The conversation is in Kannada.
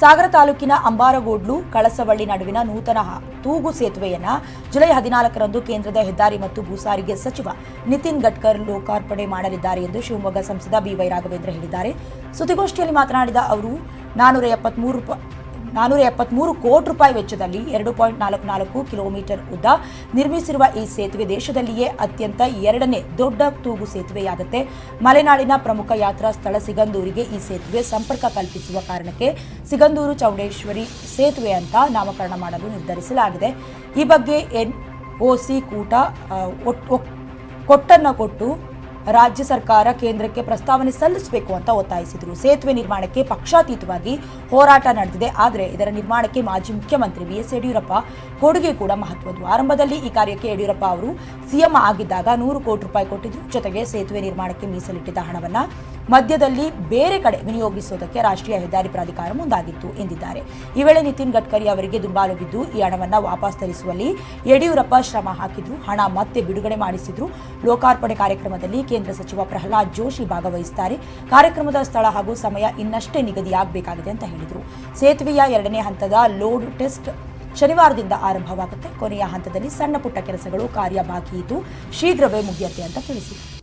ಸಾಗರ ತಾಲೂಕಿನ ಅಂಬಾರಗೋಡ್ಲು, ಕಳಸವಳ್ಳಿ ನಡುವಿನ ನೂತನ ತೂಗು ಸೇತುವೆಯನ್ನ ಜುಲೈ ಹದಿನಾಲ್ಕರಂದು ಕೇಂದ್ರದ ಹೆದ್ದಾರಿ ಮತ್ತು ಭೂಸಾರಿಗೆ ಸಚಿವ ನಿತಿನ್ ಗಡ್ಕರ್ ಲೋಕಾರ್ಪಣೆ ಮಾಡಲಿದ್ದಾರೆ ಎಂದು ಶಿವಮೊಗ್ಗ ಸಂಸದ ಬಿವೈ ರಾಘವೇಂದ್ರ ಹೇಳಿದ್ದಾರೆ. ಸುದ್ದಿಗೋಷ್ಠಿಯಲ್ಲಿ ಮಾತನಾಡಿದ ಅವರು, ನಾನೂರ ಎಪ್ಪತ್ಮೂರು ನಾನೂರ ಎಪ್ಪತ್ಮೂರು ಕೋಟಿ ರೂಪಾಯಿ ವೆಚ್ಚದಲ್ಲಿ ಎರಡು ಪಾಯಿಂಟ್ ನಾಲ್ಕು ನಾಲ್ಕು ಕಿಲೋಮೀಟರ್ ಉದ್ದ ನಿರ್ಮಿಸಿರುವ ಈ ಸೇತುವೆ ದೇಶದಲ್ಲಿಯೇ ಅತ್ಯಂತ ಎರಡನೇ ದೊಡ್ಡ ತೂಗು ಸೇತುವೆಯಾಗುತ್ತೆ. ಮಲೆನಾಡಿನ ಪ್ರಮುಖ ಯಾತ್ರಾ ಸ್ಥಳ ಸಿಗಂದೂರಿಗೆ ಈ ಸೇತುವೆ ಸಂಪರ್ಕ ಕಲ್ಪಿಸುವ ಕಾರಣಕ್ಕೆ ಸಿಗಂದೂರು ಚೌಡೇಶ್ವರಿ ಸೇತುವೆ ಅಂತ ನಾಮಕರಣ ಮಾಡಲು ನಿರ್ಧರಿಸಲಾಗಿದೆ. ಈ ಬಗ್ಗೆ ಎನ್ ಸಿ ಕೂಟ ಕೊಟ್ಟನ್ನ ಕೊಟ್ಟು ರಾಜ್ಯ ಸರ್ಕಾರ ಕೇಂದ್ರಕ್ಕೆ ಪ್ರಸ್ತಾವನೆ ಸಲ್ಲಿಸಬೇಕು ಅಂತ ಒತ್ತಾಯಿಸಿದರು. ಸೇತುವೆ ನಿರ್ಮಾಣಕ್ಕೆ ಪಕ್ಷಾತೀತವಾಗಿ ಹೋರಾಟ ನಡೆದಿದೆ. ಆದರೆ ಇದರ ನಿರ್ಮಾಣಕ್ಕೆ ಮಾಜಿ ಮುಖ್ಯಮಂತ್ರಿ ಬಿಎಸ್ ಯಡಿಯೂರಪ್ಪ ಕೊಡುಗೆ ಕೂಡ ಮಹತ್ವದ್ದು. ಆರಂಭದಲ್ಲಿ ಈ ಕಾರ್ಯಕ್ಕೆ ಯಡಿಯೂರಪ್ಪ ಅವರು ಸಿಎಂ ಆಗಿದ್ದಾಗ ನೂರು ಕೋಟಿ ರೂಪಾಯಿ ಕೊಟ್ಟಿದ್ರು. ಜೊತೆಗೆ ಸೇತುವೆ ನಿರ್ಮಾಣಕ್ಕೆ ಮೀಸಲಿಟ್ಟಿದ್ದ ಹಣವನ್ನ ಮಧ್ಯದಲ್ಲಿ ಬೇರೆ ಕಡೆ ವಿನಿಯೋಗಿಸುವುದಕ್ಕೆ ರಾಷ್ಟ್ರೀಯ ಹೆದ್ದಾರಿ ಪ್ರಾಧಿಕಾರ ಮುಂದಾಗಿತ್ತು ಎಂದಿದ್ದಾರೆ. ಈ ವೇಳೆ ನಿತಿನ್ ಗಡ್ಕರಿ ಅವರಿಗೆ ದುಂಬಾಲು ಬಿದ್ದು ಈ ಹಣವನ್ನು ವಾಪಸ್ ತರಿಸುವಲ್ಲಿ ಯಡಿಯೂರಪ್ಪ ಶ್ರಮ ಹಾಕಿದ್ದು ಹಣ ಮತ್ತೆ ಬಿಡುಗಡೆ ಮಾಡಿಸಿದ್ರು. ಲೋಕಾರ್ಪಣೆ ಕಾರ್ಯಕ್ರಮದಲ್ಲಿ ಕೇಂದ್ರ ಸಚಿವ ಪ್ರಹ್ಲಾದ್ ಜೋಶಿ ಭಾಗವಹಿಸುತ್ತಾರೆ ಕಾರ್ಯಕ್ರಮದ ಸ್ಥಳ ಹಾಗೂ ಸಮಯ ಇನ್ನಷ್ಟೇ ನಿಗದಿಯಾಗಬೇಕಾಗಿದೆ ಅಂತ ಹೇಳಿದರು. ಸೇತುವೆಯ ಎರಡನೇ ಹಂತದ ಲೋಡ್ ಟೆಸ್ಟ್ ಶನಿವಾರದಿಂದ ಆರಂಭವಾಗುತ್ತೆ. ಕೊನೆಯ ಹಂತದಲ್ಲಿ ಸಣ್ಣ ಪುಟ್ಟ ಕೆಲಸಗಳು ಕಾರ್ಯ ಬಾಕಿ ಇದ್ದು ಶೀಘ್ರವೇ ಮುಗಿಯುತ್ತೆ ಅಂತ ತಿಳಿಸಿದರು.